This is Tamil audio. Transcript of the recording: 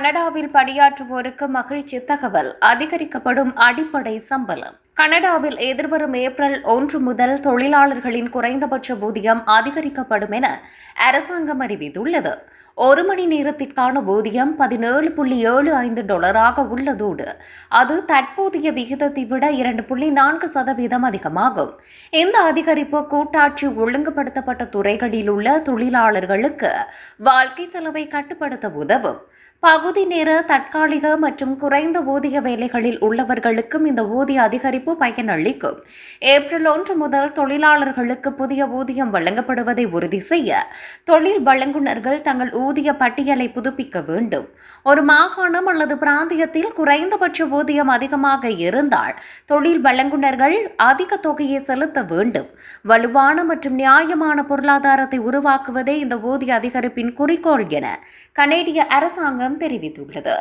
கனடாவில் பணியாற்றுவோருக்கு மகிழ்ச்சி தகவல். அதிகரிக்கப்படும் அடிப்படை சம்பளம். கனடாவில் எதிர்வரும் ஏப்ரல் ஒன்று முதல் தொழிலாளர்களின் குறைந்தபட்ச ஊதியம் அதிகரிக்கப்படும் என அரசாங்கம் அறிவித்துள்ளது. ஒரு மணி நேரத்திற்கான ஊதியம் பதினேழு புள்ளி ஏழு ஐந்து டாலராக உள்ளதோடு அது தற்போதைய விகிதத்தை விட இரண்டு புள்ளி நான்கு சதவீதம் அதிகமாகும். இந்த அதிகரிப்பு கூட்டாட்சி ஒழுங்குபடுத்தப்பட்ட துறைகளில் உள்ள தொழிலாளர்களுக்கு வாழ்க்கை செலவை கட்டுப்படுத்த உதவும். பகுதி நேர தற்காலிக மற்றும் குறைந்த ஊதிய வேலைகளில் உள்ளவர்களுக்கும் இந்த ஊதிய அதிகரிப்பு பயனளிக்கும். ஏப்ரல் ஒன்று முதல் தொழிலாளர்களுக்கு புதிய ஊதியம் வழங்கப்படுவதை உறுதி செய்ய தொழில் வழங்குநர்கள் தங்கள் ஊதிய பட்டியலை புதுப்பிக்க வேண்டும். ஒரு மாகாணம் அல்லது பிராந்தியத்தில் குறைந்தபட்ச ஊதியம் அதிகமாக இருந்தால் தொழில் வழங்குனர்கள் அதிக தொகையை செலுத்த வேண்டும். வலுவான மற்றும் நியாயமான பொருளாதாரத்தை உருவாக்குவதே இந்த ஊதிய அதிகரிப்பின் குறிக்கோள் என கனேடிய அரசாங்கம் தெரிவித்துள்ளது.